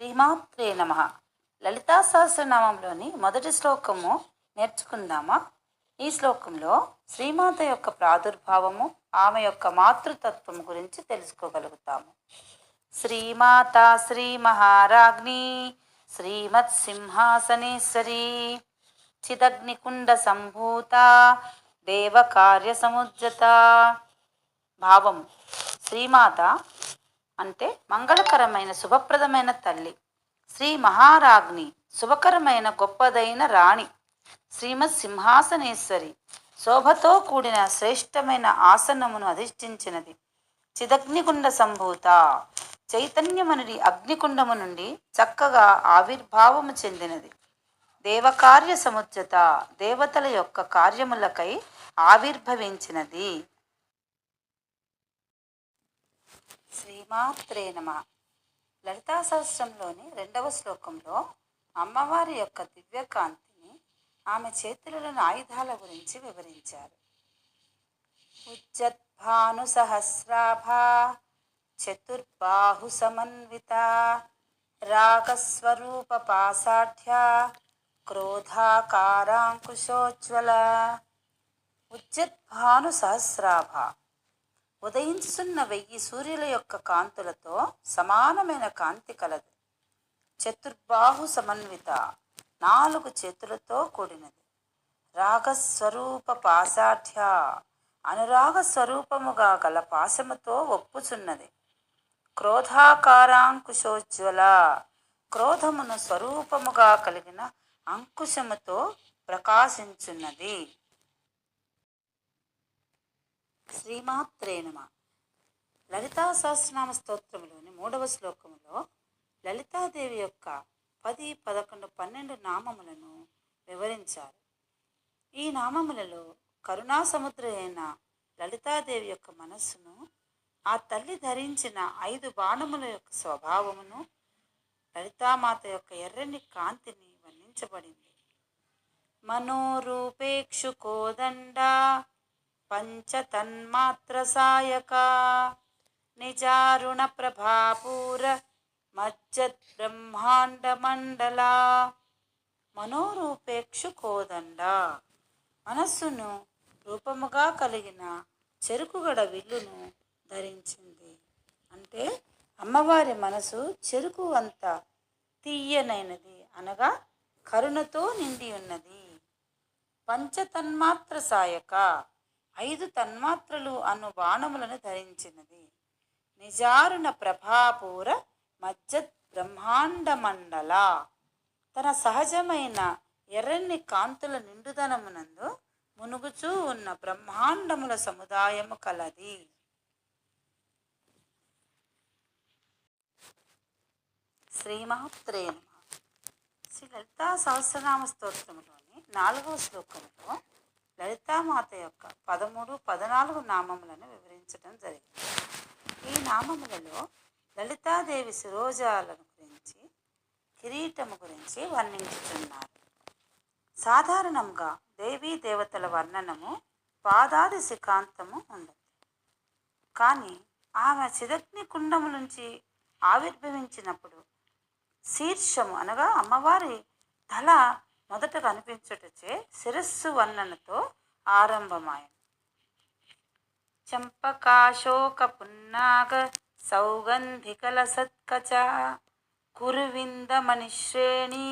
శ్రీమాత్రే నమ. లలితా సహస్రనామంలోని మొదటి శ్లోకము నేర్చుకుందామా? ఈ శ్లోకంలో శ్రీమాత యొక్క ప్రాదుర్భావము ఆమె యొక్క మాతృతత్వం గురించి తెలుసుకోగలుగుతాము. శ్రీమాత శ్రీ మహారాజ్ని శ్రీమత్ సింహాసనేశ్వరి చిదగ్నికుండ సంభూత దేవకార్య సముజ్జత భావం శ్రీమాత అంటే మంగళకరమైన శుభప్రదమైన తల్లి. శ్రీ మహారాజ్ని శుభకరమైన గొప్పదైన రాణి. శ్రీమత్ సింహాసనేశ్వరి. శోభతో కూడిన శ్రేష్టమైన ఆసనమును అధిష్ఠించినది. చిదగ్నిగుండ సంభూత. చైతన్యమనుడి అగ్నికుండము నుండి చక్కగా ఆవిర్భావము చెందినది. దేవకార్య సముజ్జత దేవతల యొక్క కార్యములకై ఆవిర్భవించినది. శ్రీమాత్రే నమ. లలితా సహస్రంలోని రెండవ శ్లోకంలో అమ్మవారి యొక్క దివ్యకాంతిని ఆమె చేతులలోని ఆయుధాల గురించి వివరించారు. ఉజ్జద్భాను సహస్రాభ చతుర్బాహు సమన్విత రాగస్వరూప పాసాఢ్య క్రోధాకారాంకుశోజ్వల. ఉజ్జద్భాను సహస్రాభ ఉదయించున్న వెయ్యి సూర్యుల యొక్క కాంతులతో సమానమైన కాంతి కలదు. చతుర్బాహు సమన్విత నాలుగు చేతులతో కూడినది. రాగస్వరూప పాశాఢ్య అనురాగ స్వరూపముగా గల పాశముతో ఒప్పుచున్నది. క్రోధాకారాంకుశోజ్వల క్రోధమును స్వరూపముగా కలిగిన అంకుశముతో ప్రకాశించున్నది. శ్రీమాత్రే నమ. లలితా సహస్రనామ స్తోత్రములోని మూడవ శ్లోకములో లలితాదేవి యొక్క పది పదకొండు పన్నెండు నామములను వివరించారు. ఈ నామములలో కరుణా సముద్ర అయిన లలితాదేవి యొక్క మనస్సును ఆ తల్లి ధరించిన ఐదు బాణముల యొక్క స్వభావమును లలితామాత యొక్క ఎర్రని కాంతిని వర్ణించబడింది. మనోరూపేక్షు కోదండ పంచతన్మాత్ర సాయక నిజారుణ ప్రభాపూర మజ్జత్ బ్రహ్మాండ మనోరూపేక్షు కోదండ మనస్సును రూపముగా కలిగిన చెరుకుగడ విల్లును ధరించింది. అంటే అమ్మవారి మనసు చెరుకు అంత తీయనైనది అనగా కరుణతో నిండి ఉన్నది పంచతన్మాత్ర సాయక ఐదు తన్మాత్రలు అను బాణములను ధరించినది. నిజారుణ ప్రభాపూర మధ్య బ్రహ్మాండ మండల తన సహజమైన ఎర్రని కాంతుల నిండుదనమునందు మునుగుచూ ఉన్న బ్రహ్మాండముల సముదాయము కలది. శ్రీమాత్రే శ్రీ లలితా సహస్రనామ స్తోత్రములోని నాలుగవ శ్లోకంలో లలితామాత యొక్క పదమూడు పద్నాలుగు నామములను వివరించడం జరిగింది. ఈ నామములలో లలితాదేవి శిరోజాలను గురించి కిరీటము గురించి వర్ణించుతున్నారు సాధారణంగా దేవీ దేవతల వర్ణనము పాదాది శిఖాంతము ఉండదు. కానీ ఆమె చిదగ్ని కుండము నుంచి ఆవిర్భవించినప్పుడు శీర్షము అనగా అమ్మవారి తల మొదట కనిపించుటచే శిరస్సు వర్ణనతో ఆరంభమాయను. చంపకాశోక పున్నాగ సౌగంధికల సత్కచ కురువింద మణిశ్రేణి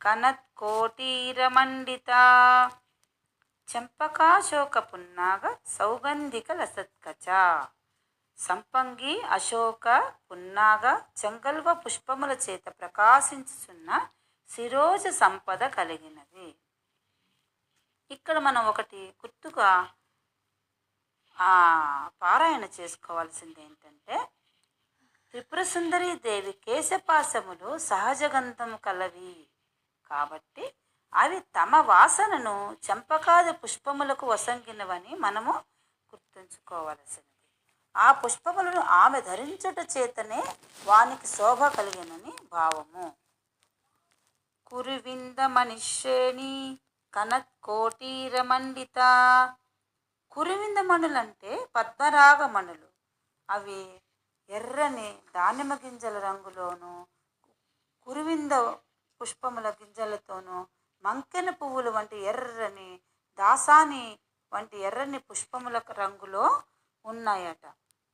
కనత్ కోటీరమండిత చంపకాశోక పున్నాగ సౌగంధిక లసత్కచ సంపంగి అశోక పున్నాగ చెంగల్వ పుష్పముల చేత ప్రకాశించుచున్న శిరోజ సంపద కలిగినది. ఇక్కడ మనం ఒకటి గుర్తుగా ఆ పారాయణ చేసుకోవాల్సింది ఏంటంటే త్రిపురసుందరి దేవి కేశపాశములు సహజగంధము కలవి. కాబట్టి అవి తమ వాసనను చంపకాది పుష్పములకు వసంగినవని మనము గుర్తుంచుకోవలసినది. ఆ పుష్పములను ఆమె ధరించుట చేతనే వానికి శోభ కలిగినని భావము. కురువింద మనిషేణి కనత్ కోటీరమండిత కురువింద మణులంటే పద్మరాగ మణులు. అవి ఎర్రని దానిమ్మ గింజల రంగులోను కురువింద పుష్పముల గింజలతోనూ మంకెన పువ్వులు వంటి ఎర్రని దాసాని వంటి ఎర్రని పుష్పముల రంగులో ఉన్నాయట.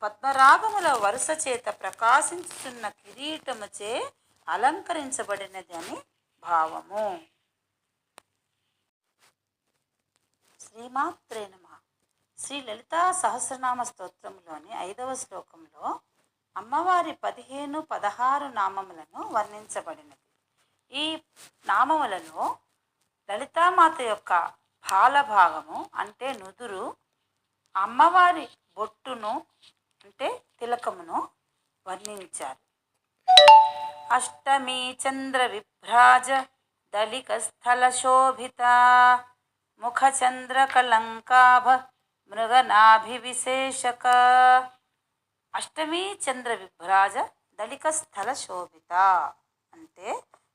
పద్మరాగముల వరుస చేత ప్రకాశించుతున్న కిరీటముచే అలంకరించబడినది అని భావము. శ్రీమాత్రే నమ. శ్రీ లలితా సహస్రనామ స్తోత్రంలోని ఐదవ శ్లోకంలో అమ్మవారి పదిహేను పదహారు నామములను వర్ణించబడినది. ఈ నామములలో లలితామాత యొక్క బాలభాగము అంటే నుదురు అమ్మవారి బొట్టును అంటే తిలకమును వర్ణించారు. అష్టమీ చంద్ర విభ్రాజ దళిక స్థల శోభిత ముఖ చంద్ర కలంకాభ మృగనాభివిశేషక అష్టమీ చంద్ర విభ్రాజ దళిక స్థల శోభిత అంటే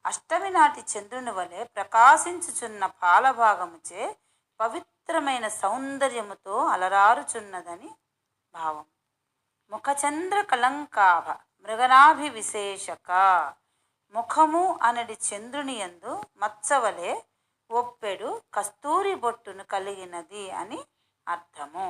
అష్టమి నాటి చంద్రుని వలె ప్రకాశించుచున్న పాలభాగముచే పవిత్రమైన సౌందర్యముతో అలరారుచున్నదని భావం. ముఖచంద్ర కలంకాభ మృగనాభి విశేషక ముఖము అనడి చంద్రుని యందు మచ్చవలే ఒప్పెడు కస్తూరి బొట్టును కలిగినది అని అర్థము.